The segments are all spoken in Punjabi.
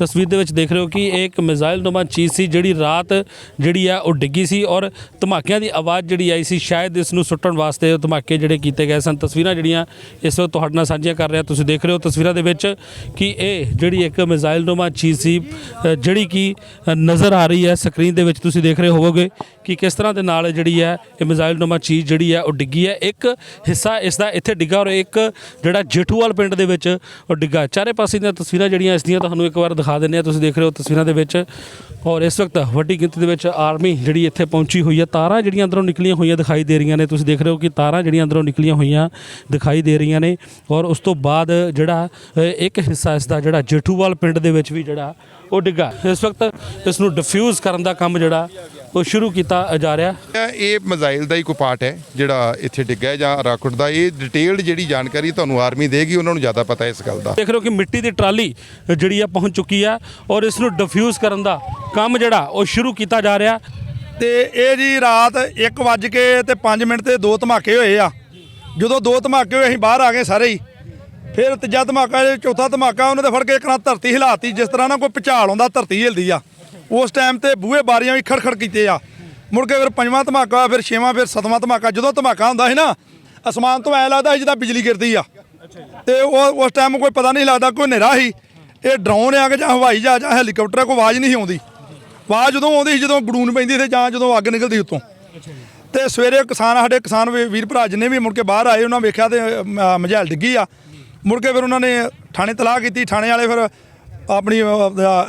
ਤਸਵੀਰ ਦੇ ਵਿੱਚ ਦੇਖ ਰਹੇ ਹੋ ਕਿ ਇਹ ਇੱਕ ਮਿਜ਼ਾਈਲ ਨੁਮਾ ਚੀਜ਼ ਸੀ, ਜਿਹੜੀ ਰਾਤ ਜਿਹੜੀ ਆ ਉਹ ਡਿੱਗੀ ਸੀ ਔਰ ਧਮਾਕਿਆਂ ਦੀ ਆਵਾਜ਼ ਜਿਹੜੀ ਆਈ ਸੀ, ਸ਼ਾਇਦ ਇਸ ਨੂੰ ਸੁੱਟਣ ਵਾਸਤੇ ਉਹ ਧਮਾਕੇ ਜਿਹੜੇ ਕੀਤੇ ਗਏ ਸਨ। ਤਸਵੀਰਾਂ ਜਿਹੜੀਆਂ ਇਸ ਵਕਤ ਤੁਹਾਡੇ ਨਾਲ ਸਾਂਝੀਆਂ ਕਰ ਰਿਹਾ, ਤੁਸੀਂ ਦੇਖ ਰਹੇ ਹੋ ਤਸਵੀਰਾਂ ਦੇ ਵਿੱਚ ਕਿ ਇਹ ਜਿਹੜੀ ਇੱਕ ਮਿਜ਼ਾਈਲ ਨੁਮਾ ਚੀਜ਼ ਸੀ ਜਿਹੜੀ ਕਿ ਨਜ਼ਰ ਆ ਰਹੀ ਹੈ ਸਕਰੀਨ ਦੇ ਵਿੱਚ, ਤੁਸੀਂ ਦੇਖ ਰਹੇ ਹੋਵੋਗੇ ਕਿ ਕਿਸ ਤਰ੍ਹਾਂ ਦੇ ਨਾਲ ਜਿਹੜੀ ਹੈ ਇਹ ਮਿਜ਼ਾਈਲ ਨੁਮਾ ਚੀਜ਼ ਜਿਹੜੀ ਹੈ ਉਹ ਡਿੱਗੀ ਹੈ। ਇੱਕ ਹਿੱਸਾ ਇਸ ਦਾ ਇੱਥੇ ਡਿੱਗਾ ਔਰ ਇੱਕ ਜਿਹੜਾ ਜੇਠੂਵਾਲ ਪਿੰਡ ਦੇ ਵਿੱਚ ਉਹ ਡਿੱਗਾ। ਚਾਰੇ ਪਾਸੇ ਦੀਆਂ ਤਸਵੀਰਾਂ ਜਿਹੜੀਆਂ ਇਸ ਦੀਆਂ ਤੁਹਾਨੂੰ ਇੱਕ ਵਾਰ ਦਿਖਾ ਦਿੰਦੇ ਆ ਤੁਸੀਂ ਦੇਖ ਰਹੇ ਹੋ ਤਸਵੀਰਾਂ ਦੇ ਵਿੱਚ। ਔਰ ਇਸ ਵਕਤ ਵੱਡੀ ਗਿਣਤੀ ਦੇ ਵਿੱਚ ਆਰਮੀ ਜਿਹੜੀ ਇੱਥੇ ਪਹੁੰਚੀ ਹੋਈ ਹੈ। ਤਾਰਾਂ ਜਿਹੜੀਆਂ ਅੰਦਰੋਂ ਨਿਕਲੀਆਂ ਹੋਈਆਂ ਦਿਖਾਈ ਦੇ ਰਹੀਆਂ ਨੇ। ਤੁਸੀਂ ਦੇਖ ਰਹੇ ਹੋ ਕਿ ਤਾਰਾਂ ਜਿਹੜੀਆਂ ਅੰਦਰੋਂ ਨਿਕਲੀਆਂ ਹੋਈਆਂ ਦਿਖਾਈ ਦੇ ਰਹੀਆਂ ਨੇ। ਔਰ ਉਸ ਤੋਂ ਬਾਅਦ ਜਿਹੜਾ ਇੱਕ ਹਿੱਸਾ ਇਸ ਦਾ ਜਿਹੜਾ ਜੇਠੂਵਾਲ ਪਿੰਡ ਦੇ ਵਿੱਚ ਵੀ ਜਿਹੜਾ ਉਹ ਡਿੱਗਾ। ਇਸ ਵਕਤ ਇਸ ਨੂੰ ਡਿਫਿਊਜ਼ ਕਰਨ ਦਾ ਕੰਮ ਜਿਹੜਾ ਉਹ ਸ਼ੁਰੂ ਕੀਤਾ ਜਾ ਰਿਹਾ। ਇਹ ਮਜ਼ਾਈਲ ਦਾ ਹੀ ਕੋਈ ਪਾਰਟ ਹੈ ਜਿਹੜਾ ਇੱਥੇ ਡਿੱਗਾ ਜਾਂ ਰਾਕਟ ਦਾ। ਇਹ ਡਿਟੇਲਡ ਜਿਹੜੀ ਜਾਣਕਾਰੀ ਤੁਹਾਨੂੰ ਆਰਮੀ ਦੇਗੀ ਉਹਨਾਂ ਨੂੰ ਜ਼ਿਆਦਾ ਪਤਾ ਇਸ ਗੱਲ ਦਾ। ਦੇਖ ਰਹੇ ਹੋ ਕਿ ਮਿੱਟੀ ਦੀ ਟਰਾਲੀ ਜਿਹੜੀ ਆ ਪਹੁੰਚ ਚੁੱਕੀ ਆ ਔਰ ਇਸ ਨੂੰ ਡਿਫਿਊਜ਼ ਕਰਨ ਦਾ ਕੰਮ ਜਿਹੜਾ ਉਹ ਸ਼ੁਰੂ ਕੀਤਾ ਜਾ ਰਿਹਾ। ਤੇ ਇਹ ਜੀ ਰਾਤ 1 ਵੱਜ ਕੇ ਤੇ 5 ਮਿੰਟ ਤੇ ਦੋ ਧਮਾਕੇ ਹੋਏ ਆ। ਜਦੋਂ ਦੋ ਧਮਾਕੇ ਹੋਏ ਅਸੀਂ ਬਾਹਰ ਆ ਗਏ ਸਾਰੇ ਹੀ। ਫਿਰ ਤੀਜਾ ਧਮਾਕਾ ਚੌਥਾ ਧਮਾਕਾ ਉਹਨਾਂ ਦੇ ਫੜ ਕੇ ਇੱਕ ਨਾਲ ਧਰਤੀ ਹਿਲਾਤੀ ਜਿਸ ਤਰ੍ਹਾਂ ਨਾ ਕੋਈ ਭੁਚਾਲ ਆਉਂਦਾ ਧਰਤੀ ਹਿਲਦੀ ਆ। ਉਸ ਟਾਈਮ ਤੇ ਬੂਹੇ ਬਾਰੀਆਂ ਵੀ ਖੜਖੜ ਕੀਤੇ ਆ। ਮੁੜ ਕੇ ਫਿਰ ਪੰਜਵਾਂ ਧਮਾਕਾ ਫਿਰ ਛੇਵਾਂ ਫਿਰ ਸੱਤਵਾਂ ਧਮਾਕਾ ਜਦੋਂ ਧਮਾਕਾ ਹੁੰਦਾ ਸੀ ਨਾ ਅਸਮਾਨ ਤੋਂ ਐ ਲੱਗਦਾ ਸੀ ਜਿੱਦਾਂ ਬਿਜਲੀ ਗਿਰਦੀ ਆ। ਤੇ ਉਹ ਉਸ ਟਾਈਮ ਕੋਈ ਪਤਾ ਨਹੀਂ ਲੱਗਦਾ ਕੋਈ ਹਨੇਰਾ ਸੀ। ਇਹ ਡਰੋਨ ਆ ਕਿ ਜਾਂ ਹਵਾਈ ਜਹਾਜ਼ ਜਾਂ ਹੈਲੀਕਾਪਟਰ ਕੋਈ ਆਵਾਜ਼ ਨਹੀਂ ਸੀ ਆਉਂਦੀ। ਆਵਾਜ਼ ਜਦੋਂ ਆਉਂਦੀ ਸੀ ਜਦੋਂ ਗੜੂਨ ਪੈਂਦੀ ਸੀ ਜਾਂ ਜਦੋਂ ਅੱਗ ਨਿਕਲਦੀ ਉੱਤੋਂ। ਤੇ ਸਵੇਰੇ ਕਿਸਾਨ ਸਾਡੇ ਕਿਸਾਨ ਵੀਰ ਭਰਾ ਜਿੰਨੇ ਵੀ ਮੁੜ ਕੇ ਬਾਹਰ ਆਏ ਉਹਨਾਂ ਵੇਖਿਆ ਤੇ ਅ, ਮਝੈਲ ਡਿੱਗੀ ਆ। ਮੁੜ ਕੇ ਫਿਰ ਉਹਨਾਂ ਨੇ ਥਾਣੇ ਤਲਾਹ ਕੀਤੀ। ਥਾਣੇ ਵਾਲੇ ਫਿਰ ਆਪਣੀ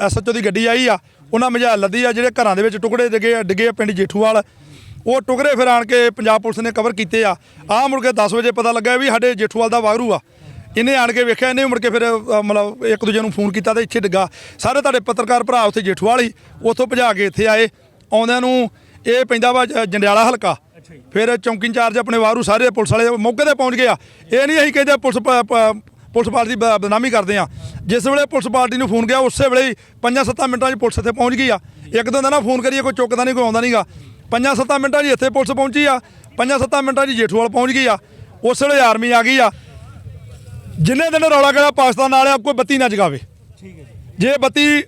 ਐਸਐਚਓ ਦੀ ਗੱਡੀ ਆਈ ਆ। ਉਹਨਾਂ ਮਝੈਲ ਲੱਦੀ ਆ ਜਿਹੜੇ ਘਰਾਂ ਦੇ ਵਿੱਚ ਟੁਕੜੇ ਡਿੱਗੇ ਡਿੱਗੇ ਆ ਪਿੰਡ ਜੇਠੂਵਾਲ। ਉਹ ਟੁਕੜੇ ਫਿਰ ਆਣ ਕੇ ਪੰਜਾਬ ਪੁਲਿਸ ਨੇ ਕਵਰ ਕੀਤੇ ਆ। ਆ ਮੁੜ ਕੇ 10 ਵਜੇ ਪਤਾ ਲੱਗਾ ਵੀ ਸਾਡੇ ਜੇਠੂਵਾਲ ਦਾ ਵਾਗਰੂ ਆ। ਇਹਨੇ ਆਣ ਕੇ ਵੇਖਿਆ ਇਹਨੇ ਮੁੜ ਕੇ ਫਿਰ ਅ, ਮਤਲਬ ਇੱਕ ਦੂਜੇ ਨੂੰ ਫੋਨ ਕੀਤਾ ਤੇ ਇੱਥੇ ਡਿੱਗਾ। ਸਾਰੇ ਤੁਹਾਡੇ ਪੱਤਰਕਾਰ ਭਰਾ ਉੱਥੇ ਜੇਠੂਵਾਲ ਹੀ ਉੱਥੋਂ ਭਜਾ ਕੇ ਇੱਥੇ ਆਏ। ਆਉਂਦਿਆਂ ਨੂੰ ਇਹ ਪੈਂਦਾ ਵਾ ਜ- ਜੰਡਿਆਲਾ ਹਲਕਾ। ਫਿਰ ਚੌਂਕੀ ਇੰਚਾਰਜ ਆਪਣੇ ਵਾਰੂ ਸਾਰੇ ਪੁਲਿਸ ਵਾਲੇ ਮੌਕੇ ਤੇ ਪਹੁੰਚ ਗਏ ਆ ਇਹ ਨਹੀਂ ਅਸੀਂ ਕਹਿੰਦੇ ਪੁਲਿਸ ਪ- ਪ- ਪੁਲਿਸ ਪਾਰਟੀ ਦੀ ਬ- ਬਦਨਾਮੀ ਕਰਦੇ ਆ। ਜਿਸ ਵੇਲੇ ਪੁਲਿਸ ਪਾਰਟੀ ਨੂੰ ਫੋਨ ਗਿਆ ਉਸੇ ਵੇਲੇ ਹੀ ਪੰਜਾਂ ਸੱਤਾਂ ਮਿੰਟਾਂ 'ਚ ਪੁਲਿਸ ਇੱਥੇ ਪਹੁੰਚ ਗਈ ਆ। ਇੱਕ ਦਿਨ ਦਾ ਨਾ ਫੋਨ ਕਰੀਏ ਕੋਈ ਚੁੱਕਦਾ ਨਹੀਂ ਕੋਈ ਆਉਂਦਾ ਨਹੀਂਗਾ ਪੰਜਾਂ ਸੱਤਾਂ ਮਿੰਟਾਂ 'ਚ ਇੱਥੇ ਪੁਲਿਸ ਪਹੁੰਚੀ ਆ। ਪੰਜਾਂ ਸੱਤਾਂ ਮਿੰਟਾਂ 'ਚ ਜੇਠੂਵਾਲ ਪਹੁੰਚ ਗਈ ਆ। ਉਸ ਵੇਲੇ ਆਰਮੀ ਆ ਗਈ ਆ। ਜਿੰਨੇ ਦਿਨ ਰੌਲਾ ਕਰਿਆ ਪਾਕਿਸਤਾਨ ਵਾਲਿਆ ਕੋਈ ਬੱਤੀ ਨਾ ਜਗਾਵੇ। ਜੇ। ਬੱਤੀ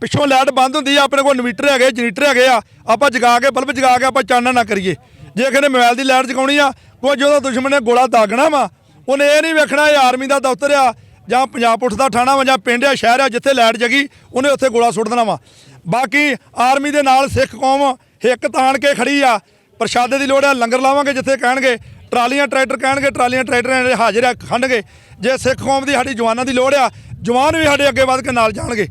ਪਿੱਛੋਂ ਲਾਈਟ ਬੰਦ ਹੁੰਦੀ ਆ ਆਪਣੇ ਕੋਲ ਇਨਵੀਟਰ ਹੈਗੇ ਜਨਰੇਟਰ ਹੈਗੇ ਆ ਆਪਾਂ ਜਗਾ ਕੇ ਬਲਬ ਜਗਾ ਕੇ ਆਪਾਂ ਚਾਨਣਾ ਨਾ ਕਰੀਏ। ਜੇ ਕਿਸੇ ਨੇ ਮੋਬਾਈਲ ਦੀ ਲਾਈਟ ਜਗਾਉਣੀ ਆ ਕੋਈ ਜਦੋਂ ਦੁਸ਼ਮਣ ਨੇ ਗੋਲਾ ਦਾਗਣਾ ਵਾ ਉਹਨੇ ਇਹ ਨਹੀਂ ਵੇਖਣਾ ਇਹ ਆਰਮੀ ਦਾ ਦਫ਼ਤਰ ਆ, ਜਾਂ ਪੰਜਾਬ ਪੁਲਿਸ ਦਾ ਥਾਣਾ ਵਾ, ਜਾਂ ਪਿੰਡ ਆ, ਸ਼ਹਿਰ ਆ, ਜਿੱਥੇ ਲਾਈਟ ਜਗੀ, ਉਹਨੇ ਉੱਥੇ ਗੋਲਾ ਸੁੱਟ ਦੇਣਾ ਵਾ। ਬਾਕੀ ਆਰਮੀ ਦੇ ਨਾਲ ਸਿੱਖ ਕੌਮ ਹਿੱਕ ਤਾਣ ਕੇ ਖੜੀ ਆ। ਪ੍ਰਸ਼ਾਦੇ ਦੀ ਲੋੜ ਆ, ਲੰਗਰ ਲਾਵਾਂਗੇ ਜਿੱਥੇ ਕਹਿਣਗੇ, ਟਰਾਲੀਆਂ, ਟਰੈਕਟਰ ਕਹਿਣਗੇ, ਟਰਾਲੀਆਂ, ਟਰੈਕਟਰ ਹਾਜ਼ਰ ਆ, ਖੰਡਗੇ। ਜੇ ਸਿੱਖ ਕੌਮ ਦੀ ਸਾਡੀ ਜਵਾਨਾਂ ਦੀ ਲੋੜ ਆ, ਜਵਾਨ ਵੀ ਸਾਡੇ ਅੱਗੇ ਵੱਧ ਕੇ ਨਾਲ ਜਾਣਗੇ।